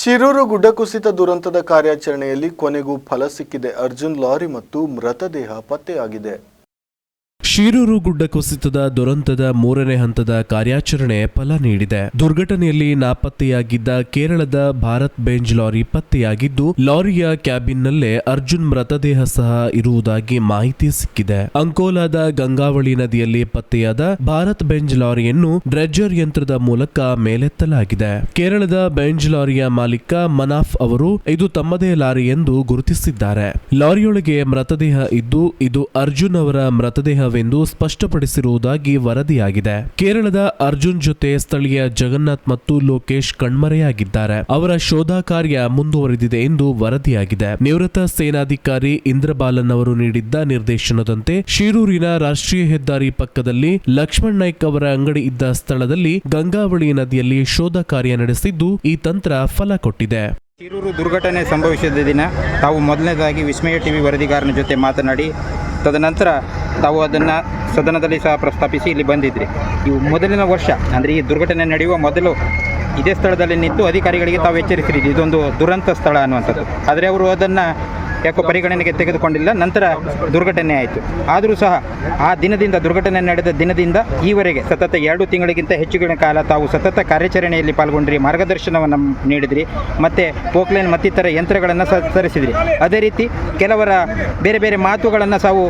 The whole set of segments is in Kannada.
ಶಿರೂರು ಗುಡ್ಡ ಕುಸಿತ ದುರಂತದ ಕಾರ್ಯಾಚರಣೆಯಲ್ಲಿ ಕೊನೆಗೂ ಫಲ ಸಿಕ್ಕಿದೆ. ಅರ್ಜುನ್ ಲಾರಿ ಮತ್ತು ಮೃತದೇಹ ಪತ್ತೆಯಾಗಿದೆ. ಶಿರೂರು ಗುಡ್ಡ ಕುಸಿತದ ದುರಂತದ ಮೂರನೇ ಹಂತದ ಕಾರ್ಯಾಚರಣೆ ಫಲ ನೀಡಿದೆ. ದುರ್ಘಟನೆಯಲ್ಲಿ ನಾಪತ್ತೆಯಾಗಿದ್ದ ಕೇರಳದ ಭಾರತ್ ಬೆಂಜ್ ಲಾರಿ ಪತ್ತೆಯಾಗಿದ್ದು, ಲಾರಿಯ ಕ್ಯಾಬಿನ್ನಲ್ಲೇ ಅರ್ಜುನ್ ಮೃತದೇಹ ಸಹ ಇರುವುದಾಗಿ ಮಾಹಿತಿ ಸಿಕ್ಕಿದೆ. ಅಂಕೋಲಾದ ಗಂಗಾವಳಿ ನದಿಯಲ್ಲಿ ಪತ್ತೆಯಾದ ಭಾರತ್ ಬೆಂಜ್ ಲಾರಿಯನ್ನು ಡ್ರೆಡ್ಜರ್ ಯಂತ್ರದ ಮೂಲಕ ಮೇಲೆತ್ತಲಾಗಿದೆ. ಕೇರಳದ ಬೆಂಜ್ ಲಾರಿಯ ಮಾಲೀಕ ಮನಾಫ್ ಅವರು ಇದು ತಮ್ಮದೇ ಲಾರಿ ಎಂದು ಗುರುತಿಸಿದ್ದಾರೆ. ಲಾರಿಯೊಳಗೆ ಮೃತದೇಹ ಇದ್ದು, ಇದು ಅರ್ಜುನ್ ಅವರ ಮೃತದೇಹವೆಂದು ಸ್ಪಷ್ಟಪಡಿಸಿರುವುದಾಗಿ ವರದಿಯಾಗಿದೆ. ಕೇರಳದ ಅರ್ಜುನ್ ಜೊತೆ ಸ್ಥಳೀಯ ಜಗನ್ನಾಥ್ ಮತ್ತು ಲೋಕೇಶ್ ಕಣ್ಮರೆಯಾಗಿದ್ದಾರೆ. ಅವರ ಶೋಧ ಕಾರ್ಯ ಮುಂದುವರೆದಿದೆ ಎಂದು ವರದಿಯಾಗಿದೆ. ನಿವೃತ್ತ ಸೇನಾಧಿಕಾರಿ ಇಂದ್ರಬಾಲನ್ ಅವರು ನೀಡಿದ್ದ ನಿರ್ದೇಶನದಂತೆ ಶಿರೂರಿನ ರಾಷ್ಟ್ರೀಯ ಹೆದ್ದಾರಿ ಪಕ್ಕದಲ್ಲಿ ಲಕ್ಷ್ಮಣ್ ನಾಯ್ಕ್ ಅವರ ಅಂಗಡಿ ಇದ್ದ ಸ್ಥಳದಲ್ಲಿ ಗಂಗಾವಳಿ ನದಿಯಲ್ಲಿ ಶೋಧ ಕಾರ್ಯ ನಡೆಸಿದ್ದು ಈ ತಂತ್ರ ಫಲ ಕೊಟ್ಟಿದೆ. ಶಿರೂರು ದುರ್ಘಟನೆ ಸಂಭವಿಸಿದ ದಿನ ತಾವು ಮೊದಲನೇದಾಗಿ ವಿಸ್ಮಯ ಟಿವಿ ವರದಿಗಾರನ ಜೊತೆ ಮಾತನಾಡಿ, ತದನಂತರ ತಾವು ಅದನ್ನು ಸದನದಲ್ಲಿ ಸಹ ಪ್ರಸ್ತಾಪಿಸಿ ಇಲ್ಲಿ ಬಂದಿದ್ರಿ. ಇವು ಮೊದಲಿನ ವರ್ಷ, ಅಂದರೆ ಈ ದುರ್ಘಟನೆ ನಡೆಯುವ ಮೊದಲು ಇದೇ ಸ್ಥಳದಲ್ಲಿ ನಿಂತು ಅಧಿಕಾರಿಗಳಿಗೆ ತಾವು ಎಚ್ಚರಿಸಿರಿ ಇದೊಂದು ದುರಂತ ಸ್ಥಳ ಅನ್ನುವಂಥದ್ದು. ಆದರೆ ಅವರು ಅದನ್ನು ಯಾಕೋ ಪರಿಗಣನೆಗೆ ತೆಗೆದುಕೊಂಡಿಲ್ಲ, ನಂತರ ದುರ್ಘಟನೆ ಆಯಿತು. ಆದರೂ ಸಹ ಆ ದಿನದಿಂದ ದುರ್ಘಟನೆ ನಡೆದ ದಿನದಿಂದ ಈವರೆಗೆ ಸತತ ಎರಡು ತಿಂಗಳಿಗಿಂತ ಹೆಚ್ಚುಗಿನ ಕಾಲ ತಾವು ಸತತ ಕಾರ್ಯಾಚರಣೆಯಲ್ಲಿ ಪಾಲ್ಗೊಂಡ್ರಿ, ಮಾರ್ಗದರ್ಶನವನ್ನು ನೀಡಿದ್ರಿ, ಮತ್ತು ಪೋಕ್ಲೈನ್ ಮತ್ತಿತರ ಯಂತ್ರಗಳನ್ನು ಸರಿಸಿದ್ರಿ. ಅದೇ ರೀತಿ ಕೆಲವರ ಬೇರೆ ಬೇರೆ ಮಾತುಗಳನ್ನು ತಾವು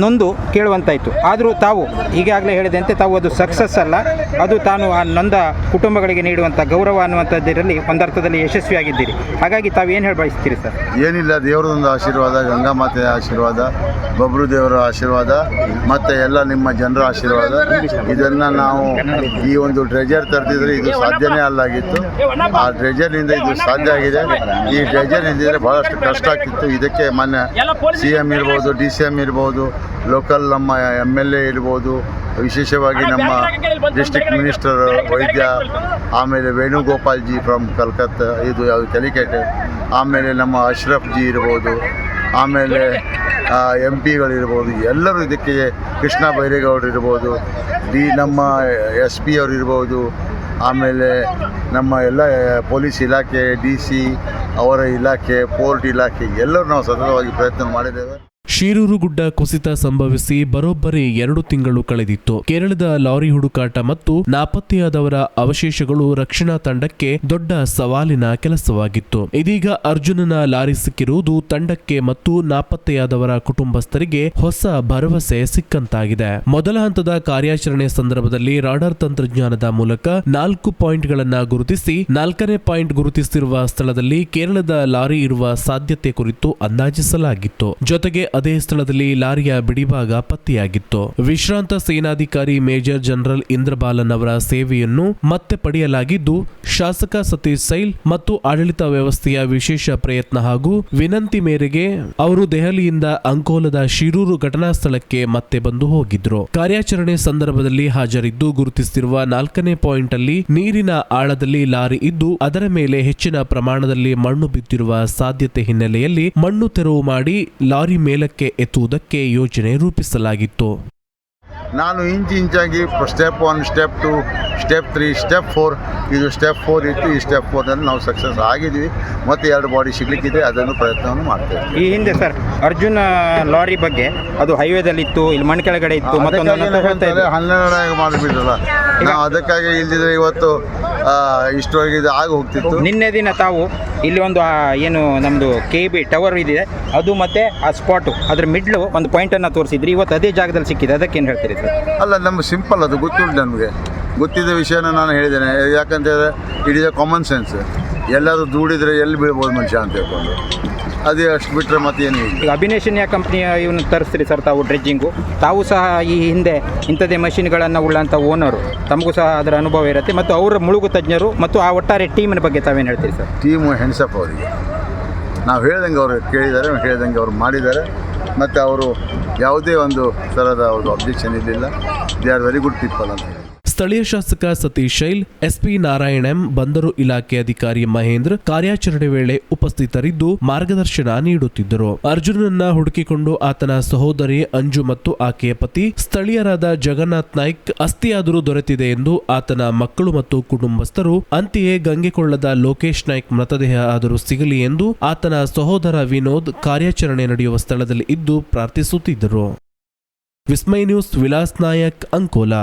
ನೊಂದು ಕೇಳುವಂತಾಯಿತು. ಆದರೂ ತಾವು ಈಗಾಗಲೇ ಹೇಳಿದಂತೆ ತಾವು ಅದು ಸಕ್ಸಸ್ ಅಲ್ಲ, ಅದು ತಾನು ಆ ನೊಂದ ಕುಟುಂಬಗಳಿಗೆ ನೀಡುವಂಥ ಗೌರವ ಅನ್ನುವಂಥದ್ದಿರಲ್ಲಿ ಒಂದರ್ಥದಲ್ಲಿ ಯಶಸ್ವಿಯಾಗಿದ್ದೀರಿ. ಹಾಗಾಗಿ ತಾವು ಏನು ಹೇಳಿ ಬಯಸ್ತೀರಿ ಸರ್? ಏನಿಲ್ಲ ದೇವರದೊಂದು ಆಶೀರ್ವಾದ, ಗಂಗಾ ಮಾತೆಯ ಆಶೀರ್ವಾದ, ಬಬ್ರು ದೇವರ ಆಶೀರ್ವಾದ, ಮತ್ತು ಎಲ್ಲ ನಿಮ್ಮ ಜನರ ಆಶೀರ್ವಾದ. ಇದನ್ನ ನಾವು ಈ ಒಂದು ಟ್ರೆಜರ್ ತರ್ತಿದ್ರೆ ಇದು ಸಾಧ್ಯನೇ ಅಲ್ಲಾಗಿತ್ತು. ಆ ಟ್ರೆಜರ್ನಿಂದ ಇದು ಸಾಧ್ಯ ಆಗಿದೆ. ಈ ಟ್ರೆಜರ್ ಇದ್ದಿದ್ರೆ ಭಾಳಷ್ಟು ಕಷ್ಟ ಆಗ್ತಿತ್ತು. ಇದಕ್ಕೆ ಮಾನ್ಯ ಸಿ ಎಂ ಇರ್ಬೋದು ಡಿ ಸಿ ಎಂ ಇರ್ಬೋದು ಲೋಕಲ್ ನಮ್ಮ ಎಂ ಎಲ್ ಎ ಇರ್ಬೋದು, ವಿಶೇಷವಾಗಿ ನಮ್ಮ ಡಿಸ್ಟ್ರಿಕ್ಟ್ ಮಿನಿಸ್ಟರ್ ವೈದ್ಯ, ಆಮೇಲೆ ವೇಣುಗೋಪಾಲ್ ಜಿ ಫ್ರಮ್ ಕಲ್ಕತ್ತಾ ಇದು ಯಾವುದು ಕ್ಯಾಲಿಕಟ್ ಆಮೇಲೆ ನಮ್ಮ ಅಶ್ರಫ್ ಜಿ ಇರ್ಬೋದು, ಆಮೇಲೆ ಎಂ ಪಿಗಳಿರ್ಬೋದು ಎಲ್ಲರೂ ಇದಕ್ಕೆ ಕೃಷ್ಣ ಬೈರೇಗೌಡರು ಇರ್ಬೋದು, ಡಿ, ನಮ್ಮ ಎಸ್ ಪಿ ಅವರು ಇರ್ಬೋದು, ಆಮೇಲೆ ನಮ್ಮ ಎಲ್ಲ ಪೊಲೀಸ್ ಇಲಾಖೆ, ಡಿ ಸಿ ಅವರ ಇಲಾಖೆ, ಪೋರ್ಟ್ ಇಲಾಖೆ, ಎಲ್ಲರೂ ನಾವು ಸತತವಾಗಿ ಪ್ರಯತ್ನ ಮಾಡಿದ್ದೇವೆ. ಶಿರೂರು ಗುಡ್ಡ ಕುಸಿತ ಸಂಭವಿಸಿ ಬರೋಬ್ಬರಿ ಎರಡು ತಿಂಗಳು ಕಳೆದಿತ್ತು. ಕೇರಳದ ಲಾರಿ ಹುಡುಕಾಟ ಮತ್ತು ನಾಪತ್ತೆಯಾದವರ ಅವಶೇಷಗಳು ರಕ್ಷಣಾ ತಂಡಕ್ಕೆ ದೊಡ್ಡ ಸವಾಲಿನ ಕೆಲಸವಾಗಿತ್ತು. ಇದೀಗ ಅರ್ಜುನನ ಲಾರಿ ಸಿಕ್ಕಿರುವುದು ತಂಡಕ್ಕೆ ಮತ್ತು ನಾಪತ್ತೆಯಾದವರ ಕುಟುಂಬಸ್ಥರಿಗೆ ಹೊಸ ಭರವಸೆ ಸಿಕ್ಕಂತಾಗಿದೆ. ಮೊದಲ ಹಂತದ ಕಾರ್ಯಾಚರಣೆ ಸಂದರ್ಭದಲ್ಲಿ ರಾಡಾರ್ ತಂತ್ರಜ್ಞಾನದ ಮೂಲಕ ನಾಲ್ಕು ಪಾಯಿಂಟ್ಗಳನ್ನು ಗುರುತಿಸಿ, ನಾಲ್ಕನೇ ಪಾಯಿಂಟ್ ಗುರುತಿಸಿರುವ ಸ್ಥಳದಲ್ಲಿ ಕೇರಳದ ಲಾರಿ ಇರುವ ಸಾಧ್ಯತೆ ಕುರಿತು ಅಂದಾಜಿಸಲಾಗಿತ್ತು. ಜೊತೆಗೆ ಅದೇ ಸ್ಥಳದಲ್ಲಿ ಲಾರಿಯ ಬಿಡಿಭಾಗ ಪತ್ತೆಯಾಗಿತ್ತು. ವಿಶ್ರಾಂತ ಸೇನಾಧಿಕಾರಿ ಮೇಜರ್ ಜನರಲ್ ಇಂದ್ರಬಾಲನ್ ಅವರ ಸೇವೆಯನ್ನು ಮತ್ತೆ ಪಡೆಯಲಾಗಿದ್ದು, ಶಾಸಕ ಸತೀಶ್ ಸೈಲ್ ಮತ್ತು ಆಡಳಿತ ವ್ಯವಸ್ಥೆಯ ವಿಶೇಷ ಪ್ರಯತ್ನ ಹಾಗೂ ವಿನಂತಿ ಮೇರೆಗೆ ಅವರು ದೆಹಲಿಯಿಂದ ಅಂಕೋಲದ ಶಿರೂರು ಘಟನಾ ಸ್ಥಳಕ್ಕೆ ಮತ್ತೆ ಬಂದು ಹೋಗಿದ್ರು. ಕಾರ್ಯಾಚರಣೆ ಸಂದರ್ಭದಲ್ಲಿ ಹಾಜರಿದ್ದು ಗುರುತಿಸಿರುವ ನಾಲ್ಕನೇ ಪಾಯಿಂಟ್ ಅಲ್ಲಿ ನೀರಿನ ಆಳದಲ್ಲಿ ಲಾರಿ ಇದ್ದು, ಅದರ ಮೇಲೆ ಹೆಚ್ಚಿನ ಪ್ರಮಾಣದಲ್ಲಿ ಮಣ್ಣು ಬಿದ್ದಿರುವ ಸಾಧ್ಯತೆ ಹಿನ್ನೆಲೆಯಲ್ಲಿ ಮಣ್ಣು ತೆರವು ಮಾಡಿ ಲಾರಿ ಮೇಲಕ್ಕೆ ಎತ್ತುವುದಕ್ಕೆ ಯೋಜನೆ ರೂಪಿಸಲಾಗಿತ್ತು. ನಾನು ಇಂಚು ಇಂಚಾಗಿ step one step two step three step four ಇದು ಸ್ಟೆಪ್ ಫೋರ್ ಇತ್ತು ಈ ಸ್ಟೆಪ್ ಫೋರ್ನಲ್ಲಿ ನಾವು ಸಕ್ಸಸ್ ಆಗಿದ್ವಿ. ಮತ್ತು ಎರಡು ಬಾಡಿ ಸಿಗ್ಲಿಕ್ಕಿದೆ ಅದನ್ನು ಪ್ರಯತ್ನವನ್ನು ಮಾಡ್ತೇವೆ ಈ ಹಿಂದೆ ಸರ್ ಅರ್ಜುನ ಲಾರಿ ಬಗ್ಗೆ ಅದು ಹೈವೇದಲ್ಲಿತ್ತು ಇಲ್ಲಿ ಮಣ್ಣು ಕೆಳಗಡೆ ಇತ್ತು ಹನ್ನೆರಡರಾಗ ಮಾಡಿಬಿಟ್ರಲ್ಲ ನಾವು ಅದಕ್ಕಾಗಿ ಇಲ್ದಿದ್ರೆ ಇವತ್ತು ಆ, ಇಷ್ಟರವರೆಗೆ ಇದು ಆಗಿ ಹೋಗ್ತಿತ್ತು. ನಿನ್ನೆ ದಿನ ತಾವು ಇಲ್ಲಿ ಒಂದು ಆ, ಏನು ನಮ್ಮದು ಕೆ ಬಿ ಟವರ್ ಇದೆ ಅದು ಮತ್ತೆ ಆ ಸ್ಪಾಟು ಅದ್ರ ಮಿಡ್ಲು ಒಂದು ಪಾಯಿಂಟನ್ನು ತೋರಿಸಿದ್ರಿ. ಇವತ್ತು ಅದೇ ಜಾಗದಲ್ಲಿ ಸಿಕ್ಕಿದೆ. ಅದಕ್ಕೇನು ಹೇಳ್ತೀರಿ ಸರ್? ಅಲ್ಲ ನಮ್ಮ ಸಿಂಪಲ್ ಅದು. ಗೊತ್ತಿಲ್ಲ ನಮಗೆ. ಗೊತ್ತಿದ್ದ ವಿಷಯನ ನಾನು ಹೇಳಿದ್ದೇನೆ. ಯಾಕಂತ ಹೇಳಿದ್ರೆ it is a common sense ಎಲ್ಲರೂ ದೂಡಿದ್ರೆ ಎಲ್ಲಿ ಬೀಳ್ಬೋದು ಮನುಷ್ಯ ಅಂತ ಹೇಳ್ಕೊಂಡು. ಅದೇ ಅಷ್ಟು ಬಿಟ್ಟರೆ ಮತ್ತೆ ಇಲ್ಲ. ಈಗ ಅಭಿನೇಷನ್ಯ ಕಂಪ್ನಿಯ ಇವನು ತರಿಸ್ರಿ ಸರ್ ತಾವು ಡ್ರೆಜ್ಜಿಂಗು ತಾವು ಸಹ ಈ ಹಿಂದೆ ಇಂಥದ್ದೇ ಮಷಿನ್ಗಳನ್ನು ಉಳ್ಳಂಥ ಓನರು ತಮಗೂ ಸಹ ಅದರ ಅನುಭವ ಇರುತ್ತೆ. ಮತ್ತು ಅವರ ಮುಳುಗು ತಜ್ಞರು ಮತ್ತು ಆ ಒಟ್ಟಾರೆ ಟೀಮಿನ ಬಗ್ಗೆ ತಾವೇನು ಹೇಳ್ತೀರಿ ಸರ್? ಟೀಮು ಹೆಣಸಪ್ಪ ಅವರಿಗೆ. ನಾವು ಹೇಳ್ದಂಗೆ ಅವರು ಕೇಳಿದ್ದಾರೆ ಹೇಳ್ದಂಗೆ ಅವರು ಮಾಡಿದ್ದಾರೆ. ಮತ್ತು ಅವರು ಯಾವುದೇ ಒಂದು ಥರದ ಒಂದು ಅಬ್ಜೆಕ್ಷನ್ ಇರಲಿಲ್ಲ. They are very good people ಅಂತ. ಸ್ಥಳೀಯ ಶಾಸಕ ಸತೀಶ್ ಶೈಲ್, ಎಸ್ಪಿ ನಾರಾಯಣ್ ಎಂ, ಬಂದರು ಇಲಾಖೆ ಅಧಿಕಾರಿ ಮಹೇಂದ್ರ ಕಾರ್ಯಾಚರಣೆ ವೇಳೆ ಉಪಸ್ಥಿತರಿದ್ದು ಮಾರ್ಗದರ್ಶನ ನೀಡುತ್ತಿದ್ದರು. ಅರ್ಜುನನ್ನ ಹುಡುಕಿಕೊಂಡು ಆತನ ಸಹೋದರಿ ಅಂಜು ಮತ್ತು ಆಕೆಯ ಪತಿ ಸ್ಥಳೀಯರಾದ ಜಗನ್ನಾಥ್ ನಾಯ್ಕ್ ಅಸ್ಥಿಯಾದರೂ ದೊರೆತಿದೆ ಎಂದು ಆತನ ಮಕ್ಕಳು ಮತ್ತು ಕುಟುಂಬಸ್ಥರು ಅಂತೆಯೇ ಗಂಗೆಕೊಳ್ಳದ ಲೋಕೇಶ್ ನಾಯ್ಕ್ ಮೃತದೇಹ ಆದರೂ ಸಿಗಲಿ ಎಂದು ಆತನ ಸಹೋದರ ವಿನೋದ್ ಕಾರ್ಯಾಚರಣೆ ನಡೆಯುವ ಸ್ಥಳದಲ್ಲಿ ಇದ್ದು ಪ್ರಾರ್ಥಿಸುತ್ತಿದ್ದರು. ವಿಸ್ಮಯ ನ್ಯೂಸ್, ವಿಲಾಸ್ ನಾಯಕ್, ಅಂಕೋಲಾ.